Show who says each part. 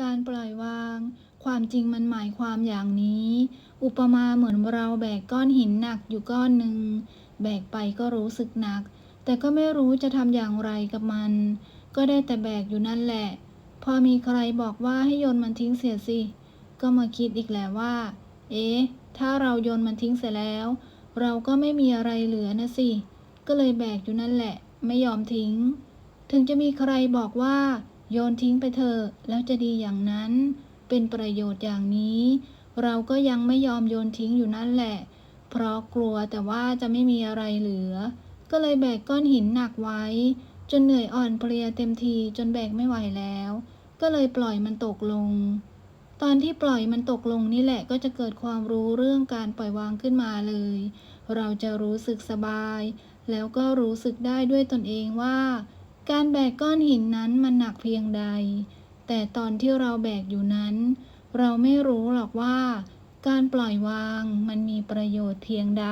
Speaker 1: การปล่อยวาง ความจริงมันหมายความอย่างนี้ อุปมาเหมือนเราแบกก้อนหินหนักอยู่ก้อนหนึ่ง แบกไปก็รู้สึกหนัก แต่ก็ไม่รู้จะทำอย่างไรกับมัน ก็ได้แต่แบกอยู่นั่นแหละ พอมีใครบอกว่าให้โยนมันทิ้งเสียสิ ก็มาคิดอีกและว่า เอ๊ะ ถ้าเราโยนมันทิ้งเสียแล้ว เราก็ไม่มีอะไรเหลือนะสิ ก็เลยแบกอยู่นั่นแหละ ไม่ยอมทิ้ง ถึงจะมีใครบอกว่า โยนทิ้งไปเถอะแล้วจะดีอย่างนั้น เป็นประโยชน์อย่างนี้ เราก็ยังไม่ยอมโยนทิ้งอยู่นั่นแหละ เพราะกลัวแต่ว่าจะไม่มีอะไรเหลือ ก็เลยแบกก้อนหินหนักไว้ จนเหนื่อยอ่อนเพลียเต็มทีจนแบกไม่ไหวแล้ว ก็เลยปล่อยมันตกลง ตอนที่ปล่อยมันตกลงนี่แหละก็จะเกิดความรู้เรื่องการปล่อยวางขึ้นมาเลย เราจะรู้สึกสบาย แล้วก็รู้สึกได้ด้วยตนเองว่า การแบกก้อนหินนั้นมันหนักเพียงใด แต่ตอนที่เราแบกอยู่นั้น เราไม่รู้หรอกว่า การปล่อยวางมันมีประโยชน์เพียงใด